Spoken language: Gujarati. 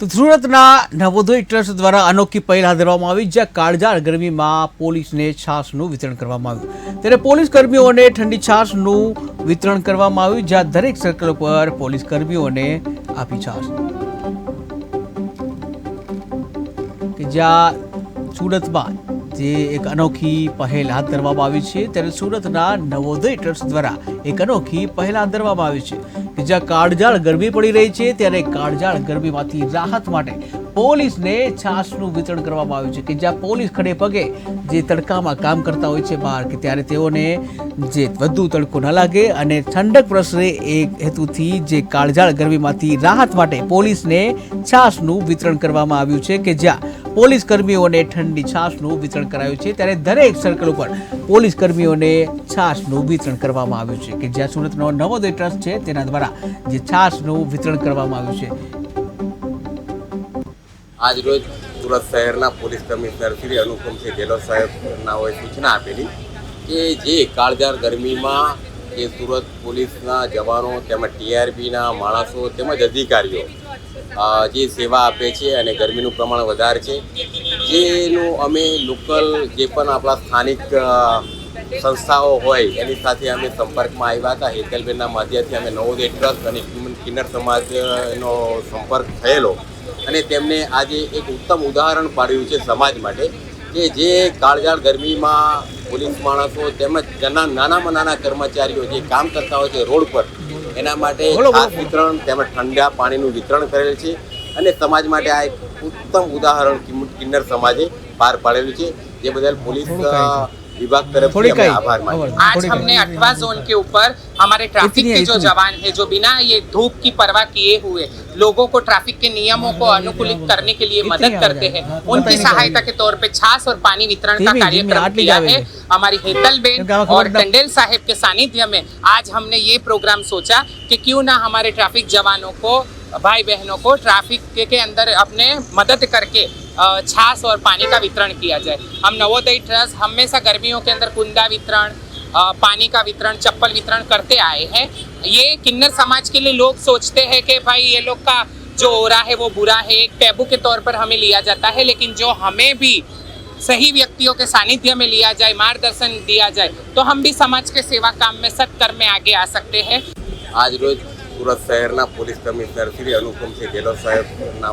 તો સુરતના નવોદય ટ્રસ્ટ દ્વારા અનોખી પહેલ હાથ ધરવામાં આવી, જ્યાં કાળજાળ ગરમીમાં પોલીસને છાશનું વિતરણ કરવામાં આવ્યું. ત્યારે પોલીસ કર્મીઓને ઠંડી છાશનું વિતરણ કરવામાં આવ્યું, જ્યાં દરેક સર્કલ પર પોલીસ કર્મીઓને આપી છાશ. કે જ્યાં સુરતમાં જે એક અનોખી પહેલ હાથ ધરવામાં આવી છે ત્યારે સુરતના નવોદય ટ્રસ્ટ દ્વારા એક અનોખી પહેલ હાથ ધરવામાં આવી છે કે જ્યાં કાળજાળ ગરમી પડી રહી છે ત્યારે કાળજાળ ગરમીમાંથી રાહત માટે પોલીસને છાશનું વિતરણ કરવામાં આવ્યું છે કે જ્યાં પોલીસ ખડે પગે જે તડકામાં કામ કરતા હોય છે બહાર કે ત્યારે તેઓને જે વધુ તડકો ન લાગે અને ઠંડક પ્રસરે એ હેતુથી જે કાળજાળ ગરમીમાંથી રાહત માટે પોલીસને છાશનું વિતરણ કરવામાં આવ્યું છે કે જ્યાં પોલીસ કર્મીઓને ઠંડી છાશનું વિતરણ કરાયું છે. ત્યારે દરેક સર્કલ ઉપર પોલીસ કર્મીઓને છાશનું વિતરણ કરવામાં આવ્યું છે કે જ્યાં સુરતનો નવોદય ટ્રસ્ટ છે તેના દ્વારા જે છાશનું વિતરણ કરવામાં આવ્યું છે. આજ રોજ સુરત શહેરના પોલીસ કમિશનર શ્રી અનુપમસિંહ ગેહલોત સાહેબનાઓએ સૂચના આપેલી કે જે કાળજાર ગરમીમાં જે સુરત પોલીસના જવાનો, તેમજ ટીઆરપીના માણસો, તેમજ અધિકારીઓ જે સેવા આપે છે અને ગરમીનું પ્રમાણ વધારે છે, જેનું અમે લોકલ જે પણ આપણા સ્થાનિક સંસ્થાઓ હોય, એની સાથે અમે સંપર્કમાં આવ્યા હતા. હેતલબેનના માધ્યમથી અમે નવોદય ટ્રસ્ટ અને કિન્નર- સમાજનો સંપર્ક થયેલો અને તેમને આજે એક ઉત્તમ ઉદાહરણ પાડ્યું છે સમાજ માટે કે જે કાળજાળ ગરમીમાં પોલીસ માણસો તેમજ નાના નાનામાં નાના કર્મચારીઓ જે કામ કરતા હોય છે રોડ પર એના માટે. ખાસ વિતરણ તેમજ ઠંડા પાણીનું વિતરણ કરેલ છે અને સમાજ માટે આ એક ઉત્તમ ઉદાહરણ કિન્નર સમાજે પાર પાડેલું છે જે બદલ પોલીસ विभाग तरफ़ से हमें आभार आज हमने अठवा जोन के ऊपर हमारे ट्रैफ़िक के जो जवान है जो बिना ये धूप की परवाह किए हुए लोगों को ट्रैफ़िक के नियमों को अनुकूलित करने के लिए मदद करते हैं। उनकी सहायता के तौर पे छास और पानी वितरण का कार्यक्रम किया है। हमारी हेतल बेन और टंडेल साहेब के सानिध्य में आज हमने ये प्रोग्राम सोचा की क्यूँ ना हमारे ट्रैफ़िक जवानों को भाई बहनों को ट्रैफ़िक के अंदर अपने मदद करके छाछ और पानी का वितरण किया जाए हम नवोदय ट्रस्ट हमेशा गर्मियों के अंदर कुंदा वितरण अ, पानी का वितरण चप्पल वितरण करते आए हैं ये किन्नर समाज के लिए लोग सोचते हैं कि भाई ये लोग का जो हो रहा है वो बुरा है एक टैबू के तौर पर हमें लिया जाता है लेकिन जो हमें भी सही व्यक्तियों के सानिध्य में लिया जाए मार्गदर्शन दिया जाए तो हम भी समाज के सेवा काम में सत्कर्म में आगे आ सकते हैं આજ રોજ સુરત શહેરના પોલીસ કમિશનર શ્રી અનુપમસિંહ ગેહલોત સાહેબના